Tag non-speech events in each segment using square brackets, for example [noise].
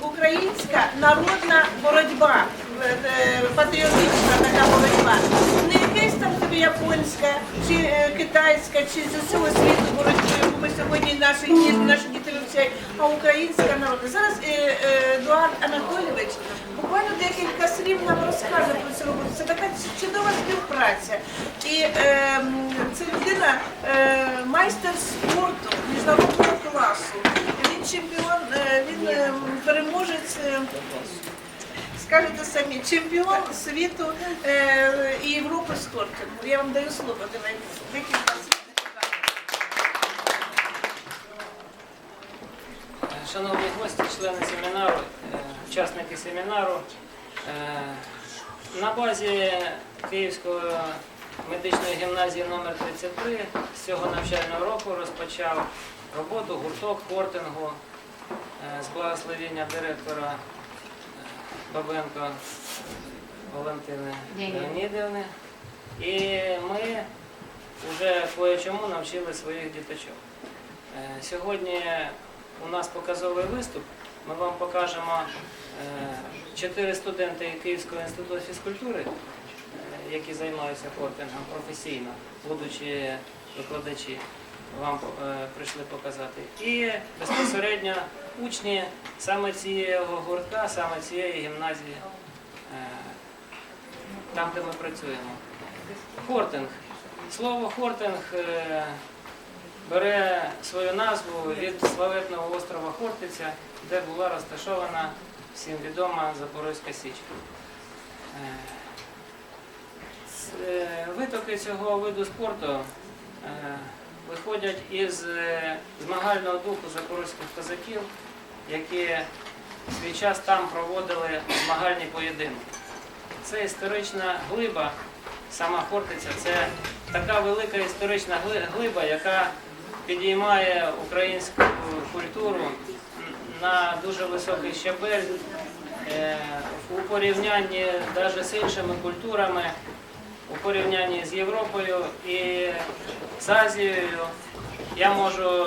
Українська народна боротьба, е, е, патріотична така боротьба. Не якась там тобі японська чи е, китайська, чи з усього світу боротьбу, яку ми сьогодні наші діти, наші діти вивчають, а українська народна. Зараз Едуард Анатолійович буквально декілька слів нам розкаже про цю роботу. Це така чудова співпраця. І е, це людина е, майстер спорту міжнародного класу. Чемпіон, е, він е, переможець. е, Скажете самі, чемпіон світу і Європи з кортингу. Я вам даю слово, давайте. Декілька. Шановні гості, члени семінару, учасники семінару, на базі Київської медичної гімназії номер 33 з цього навчального року розпочав роботу гурток хортингу е, з благословення директора е, Бабенко Валентини Леонідівни. І ми вже кое-чому навчили своїх діточок. Е, Сьогодні у нас показовий виступ. Ми вам покажемо чотири студенти Київського інституту фізкультури, які займаються хортингом професійно, будучи викладачі, вам е, прийшли показати. І безпосередньо учні саме цього гуртка, саме цієї гімназії, е, там, де ми працюємо. Хортинг. Слово хортинг е, бере свою назву від славетного острова Хортиця, де була розташована всім відома Запорозька Січ. З- е, Витоки цього виду спорту виходять із е, змагального духу запорозьких козаків, які в свій час там проводили змагальні поєдинки. Це історична глиба, сама Хортиця, це така велика історична глиба, яка підіймає українську культуру на дуже високий щабель е, у порівнянні навіть з іншими культурами, у порівнянні з Європою і з Азією. Я можу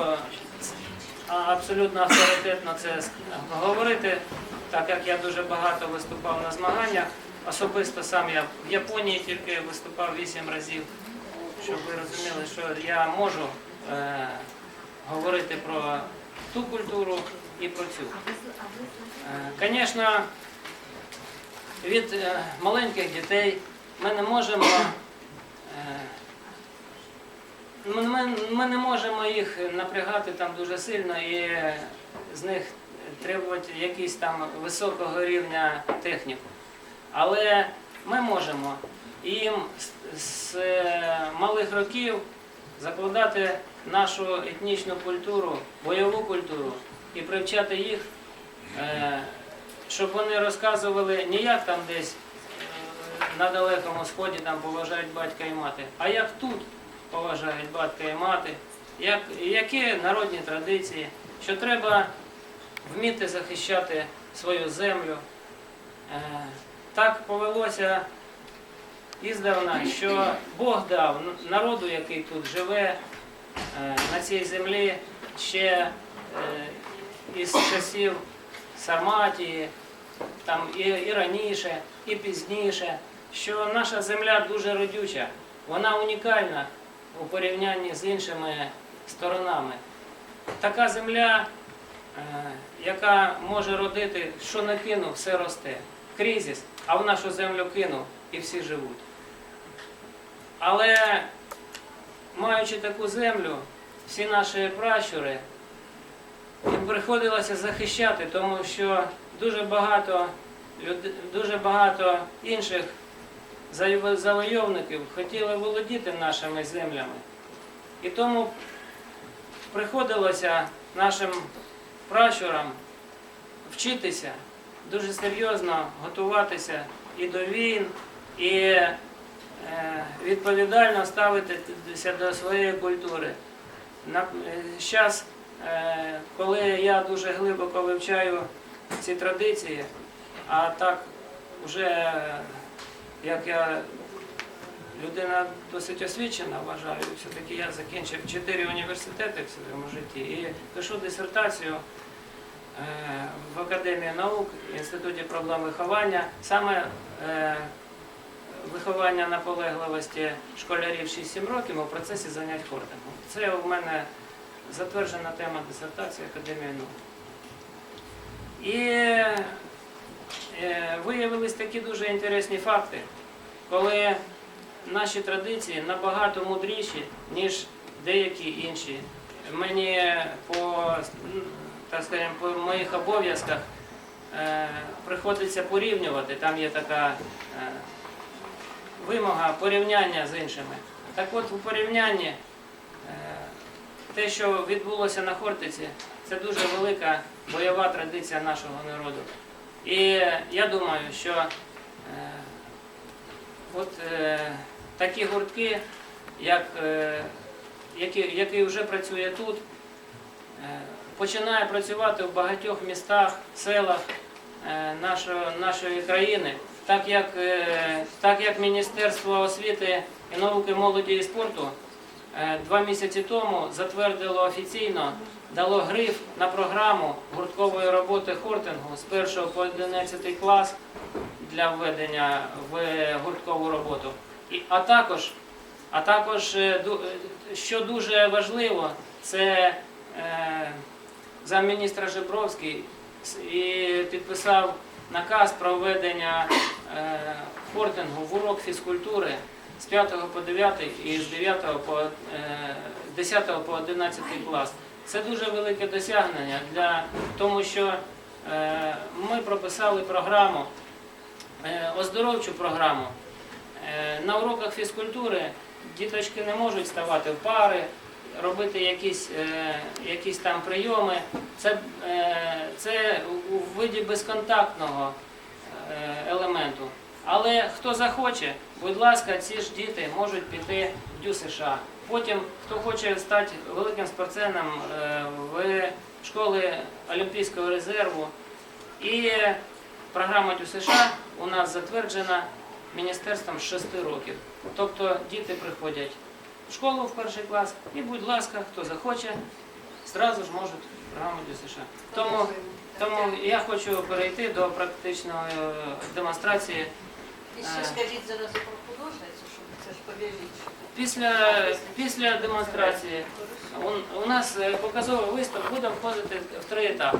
абсолютно авторитетно це говорити, так як я дуже багато виступав на змаганнях. Особисто сам я в Японії тільки виступав 8 разів, щоб ви розуміли, що я можу е, говорити про ту культуру і про цю. Звісно, від е, маленьких дітей ми не можемо. е, ми, ми, не можемо їх напрягати там дуже сильно і з них требувати якісь там високого рівня техніку. Але ми можемо їм з, е, малих років закладати нашу етнічну культуру, бойову культуру і привчати їх, е, щоб вони розказували не як там десь на далекому сході там поважають батька і мати, а як тут поважають батька і мати, як, які народні традиції, що треба вміти захищати свою землю. Е, Так повелося іздавна, що Бог дав народу, який тут живе е, на цій землі ще е, із часів Сарматії, там і, і раніше, і пізніше, що наша земля дуже родюча, вона унікальна у порівнянні з іншими сторонами. Така земля, е, яка може родити, що не кинув, все росте. Кризис, а в нашу землю кинув і всі живуть. Але маючи таку землю, всі наші пращури, їм приходилося захищати, тому що дуже багато, дуже багато інших завойовників хотіли володіти нашими землями. І тому приходилося нашим пращурам вчитися, дуже серйозно готуватися і до війн, і е, відповідально ставитися до своєї культури. Зараз, коли я дуже глибоко вивчаю ці традиції, а так вже як я людина досить освічена, вважаю, все-таки я закінчив чотири університети в своєму житті і пишу дисертацію е, в Академії наук, Інституті проблем виховання, саме е, виховання наполегливості школярів 6-7 років у процесі занять хортингом. Це у мене затверджена тема дисертації Академії наук. І виявились такі дуже інтересні факти, коли наші традиції набагато мудріші, ніж деякі інші. Мені по, так скажемо, по моїх обов'язках е, приходиться порівнювати. Там є така е, вимога порівняння з іншими. Так от у порівнянні е, те, що відбулося на Хортиці, це дуже велика бойова традиція нашого народу. І я думаю, що е, от е, такі гуртки, як, е, які, який вже працює тут, е, починає працювати в багатьох містах, селах е, нашої, нашої країни, так як, е, так як Міністерство освіти і науки, молоді і спорту е, два місяці тому затвердило офіційно, дало гриф на програму гурткової роботи хортингу з 1 по 11 клас для введення в гурткову роботу. І, а також, а також, е, е, що дуже важливо, це е, замміністра Жебровський підписав наказ про введення е, хортингу в урок фізкультури з 5 по 9 і з 9 по е, з 10 по 11 клас. Це дуже велике досягнення для тому, що е, ми прописали програму, е, оздоровчу програму. Е, На уроках фізкультури діточки не можуть ставати в пари, робити якісь, якісь там прийоми. Це, це у виді безконтактного елементу. Але хто захоче, будь ласка, ці ж діти можуть піти Дю США. Потім, хто хоче стати великим спортсменом е, в школи Олімпійського резерву. І програма Дю США у нас затверджена міністерством з 6 років. Тобто діти приходять в школу в перший клас і, будь ласка, хто захоче, зразу ж можуть програму Дю США. Тому, тому я хочу перейти до практичної е, демонстрації. І ще скажіть зараз про художницю, щоб це ж повірить. Після, після демонстрації у, у нас е, показовий виступ буде входити в три етапи.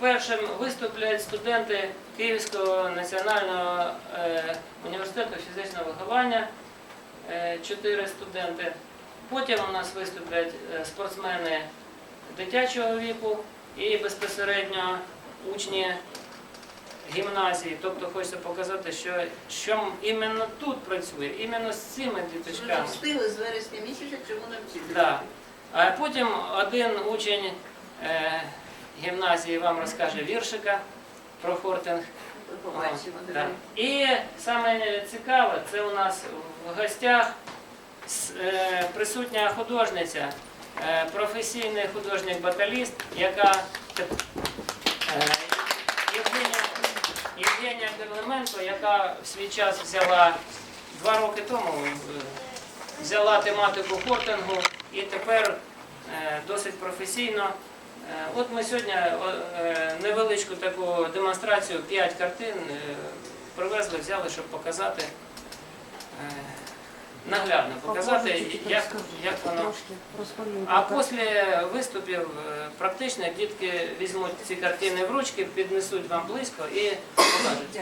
Першим виступлять студенти Київського національного е, університету фізичного виховання, е, чотири студенти. Потім у нас виступлять спортсмени дитячого віку і безпосередньо учні гімназії. Тобто хочеться показати, що, що іменно тут працює, іменно з цими Ми діточками. встигли з вересня місяця цьому навчити. Да. А потім один учень е, гімназії вам розкаже віршика про хортинг. Побачимо. О, да. І саме цікаве, це у нас в гостях е, присутня художниця, е, професійний художник-баталіст, яка е, Євгенія Кириленко, яка в свій час взяла два роки тому е, взяла тематику хортингу і тепер е, досить професійно. Е, От ми сьогодні невеличку таку демонстрацію, 5 картин привезли, взяли, щоб показати, наглядно показати, як, як воно. А після виступів практично дітки візьмуть ці картини в ручки, піднесуть вам близько і покажуть.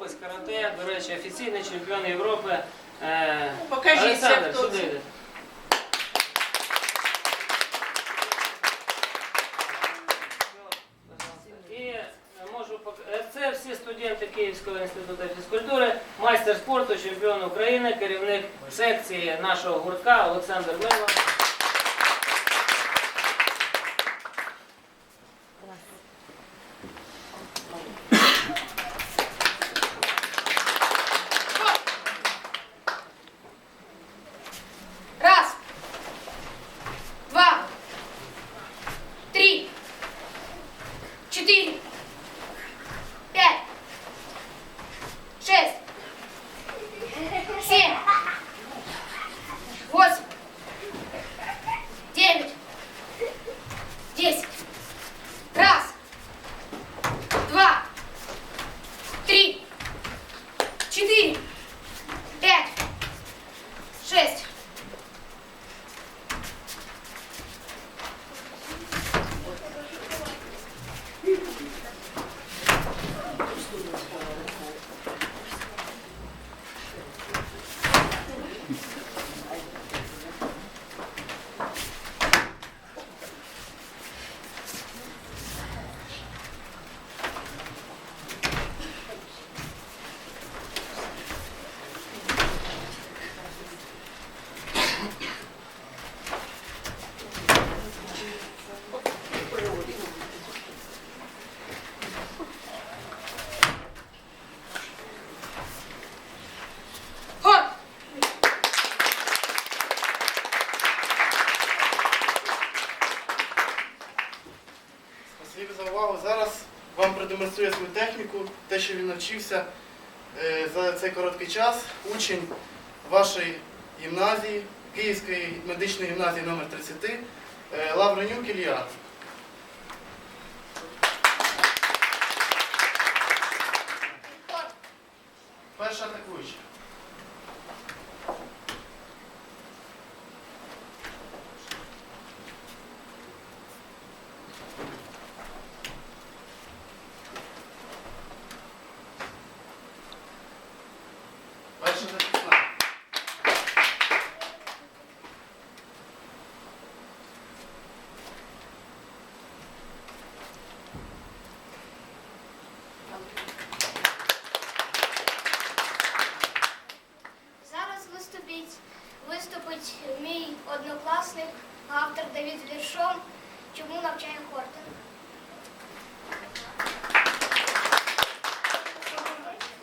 Дякую. Е, Ви прокоментуйте. Починаємо. офіційний чемпіон Європи. Е, Ну, покажіться, Олександр, хто сюди це. І е, можу пок- е, це всі студенти Київського інституту фізкультури, майстер спорту, чемпіон України, керівник секції нашого гуртка Олександр Мило. Вам продемонструє свою техніку, те, що він навчився е, за цей короткий час. Учень вашої гімназії, Київської медичної гімназії номер 30 е, Лавренюк Ілля. Однокласник, автор Давід Віршом, чому навчає Хортон.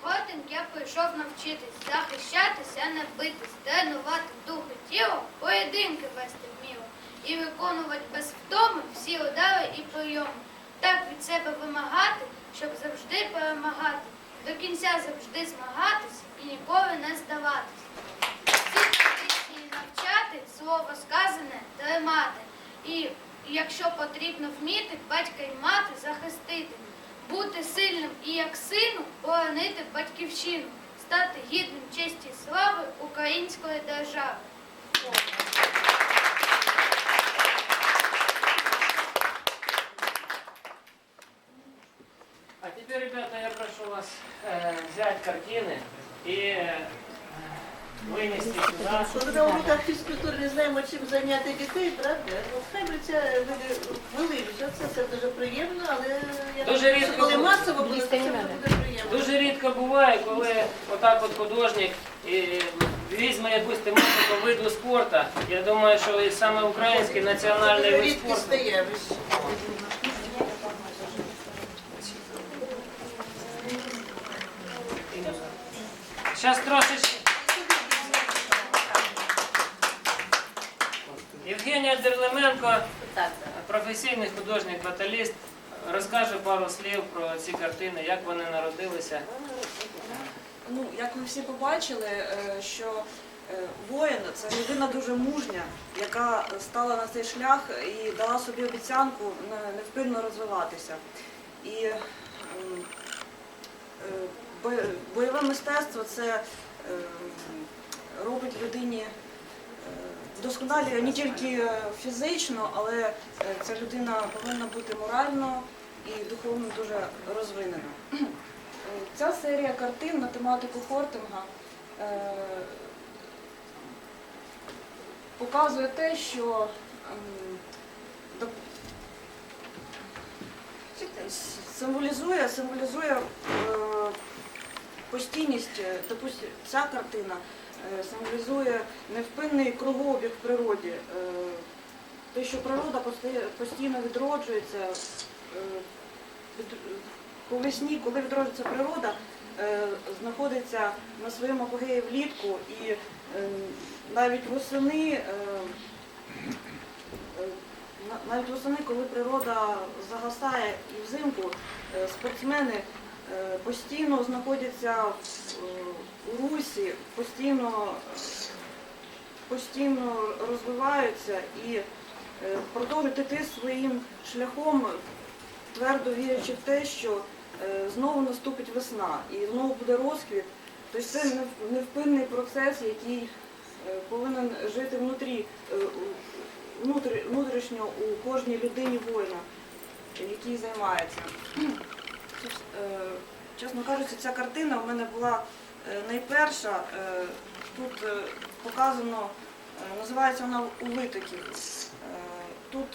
Ходин я прийшов навчитись, захищатися, не битись, тренувати і тіло, поєдинки вести вміло і виконувати без втоми всі удари і прийоми. Так від себе вимагати, щоб завжди перемагати, до кінця завжди змагатись і ніколи не здаватись. Всі слово сказане тримати. І якщо потрібно вміти, батька й мати захистити, бути сильним і як сину боронити батьківщину, стати гідним честі слави української держави. А теперь, ребята, я прошу вас э, взять картины и э, вынести сюда. Коли на уроках фізкультури не знаємо, чим зайняти дітей, правда? Ну, хай би це вже, це, це дуже приємно, але я Дуже думаю, рідко коли масово буде, це буде приємно. Дуже рідко буває, коли отак от художник і візьме якусь тематику виду спорту. Я думаю, що і саме український національний вид рідкісне спорту. явище. Зараз трошечки. Євгенія Дерлеменко, професійний художник, баталіст, розкаже пару слів про ці картини, як вони народилися. Ну, як ви всі побачили, е, що е, воїн це людина дуже мужня, яка стала на цей шлях і дала собі обіцянку невпинно розвиватися. І е, бо- бойове мистецтво це робить людині вдосконалює не тільки е, фізично, але е, ця людина повинна бути морально і духовно дуже розвинена. [clears throat] Ця серія картин на тематику хортинга е, показує те, що ем, символізує, символізує постійність, допустим, ця картина символізує невпинний кругообіг в природі. е, Те, що природа постійно відроджується. е, по весні, коли відроджується природа, е, знаходиться на своєму апогеї влітку і е, навіть восени, е, е, на- навіть восени, коли природа загасає і взимку, е, спортсмени е, постійно знаходяться в, е, русі, постійно, постійно розвиваються і е, продовжують йти своїм шляхом, твердо вірячи в те, що е, знову наступить весна і знову буде розквіт. Тобто це невпинний процес, який е, повинен жити е, внутрі- внутрішньо у кожній людині воїна, який займається. Е, Чесно кажучи, ця картина в мене була е, найперша. Е, Тут показано, називається вона у витоків. Тут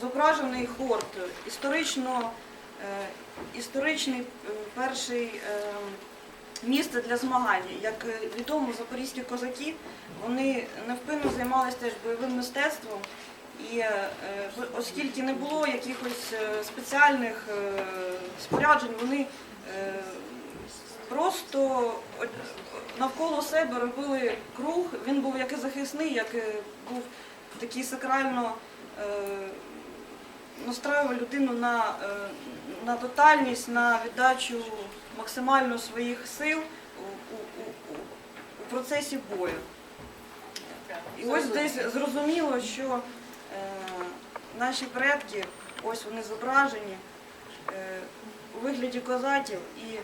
зображений хорт, історично, історичний перший місце для змагань. Як відомо, запорізькі козаки вони невпинно займалися теж бойовим мистецтвом. І е, оскільки не було якихось е, спеціальних е, споряджень, вони просто навколо себе робили круг. Він був як і захисний, як і був такий сакрально настраював людину на, на тотальність, на віддачу максимально своїх сил у, у, у, у процесі бою. І ось десь зрозуміло, що наші предки, ось вони зображені е, у вигляді козатів, і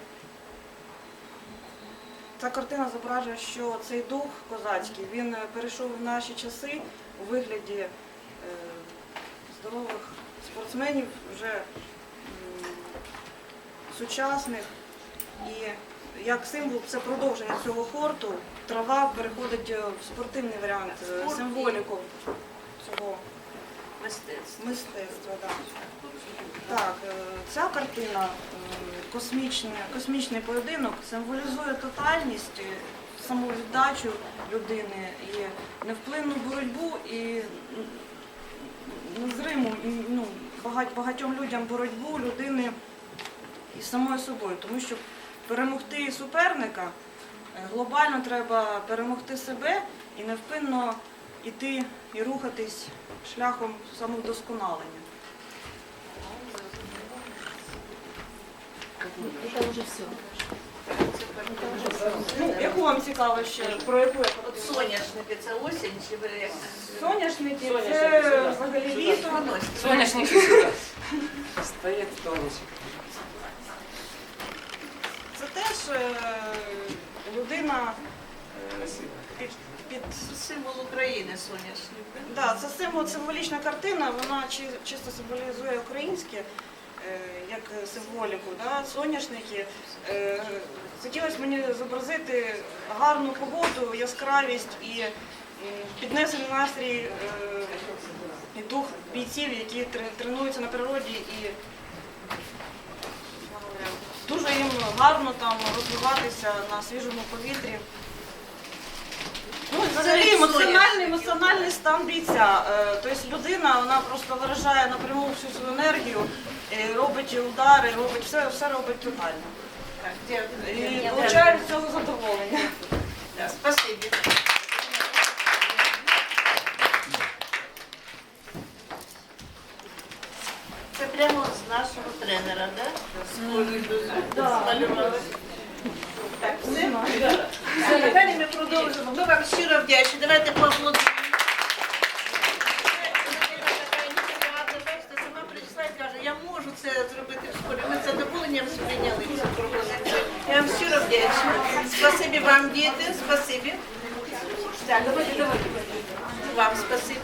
ця картина зображує, що цей дух козацький він перейшов в наші часи у вигляді е, здорових спортсменів, вже сучасних. І як символ це продовження цього хорту, трава переходить е, в спортивний варіант, символіку цього Мистецтво. мистецтва. Да. Так, е, ця картина е, космічний, космічний поєдинок символізує тотальність, е, самовіддачу людини і невпинну боротьбу і незриму ну, багать- багатьом людям боротьбу людини із самою собою, тому що перемогти суперника глобально треба перемогти себе і невпинно йти і рухатись шляхом самовдосконалення. Ну, яку вам цікаво ще? Про яку я От соняшники це осінь чи ви як? Соняшники Соняшники це взагалі літо. Соняшники сюди. Стоїть в тонусі. Це теж е, людина під, Символ України соняшник. да? Це символ, символічна картина, вона чи- чисто символізує українське, е, як символіку, да, соняшники. Е, Хотілося мені зобразити гарну погоду, яскравість і м, піднесений настрій е, і дух бійців, які тре- тренуються на природі і дуже їм гарно там розвиватися на свіжому повітрі. Ну, взагалі емоціональний, емоціональний стан бійця. Е, Тобто людина вона просто виражає напряму всю свою енергію, е, робить удари, робить все, все робить тотально. І отримує від цього задоволення. Спасибі. Це прямо з нашого тренера, да? До Да. Так, все? А Далі ми продовжимо. Ми вам щиро вдячні. Давайте поаплодуємо. Сама прийшла і каже, я можу це зробити в школі. Ми з задоволенням сприйняли цю пропозицію. Я вам щиро вдячна. Спасибі вам, діти, спасибі. Так, давайте, давайте. Вам спасибі.